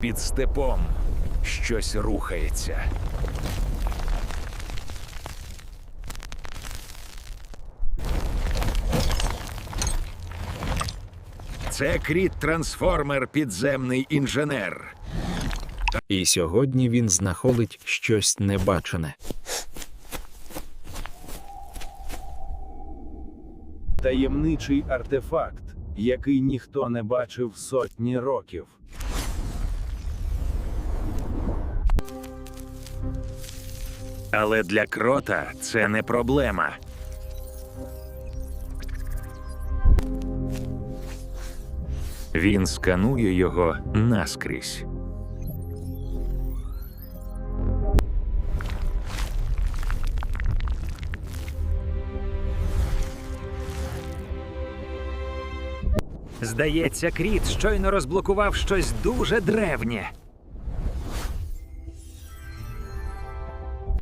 Під степом щось рухається. Це кріт трансформер підземний інженер. І сьогодні він знаходить щось небачене. Таємничий артефакт, який ніхто не бачив сотні років. Але для крота це не проблема. Він сканує його наскрізь. Здається, Кріт щойно розблокував щось дуже древнє.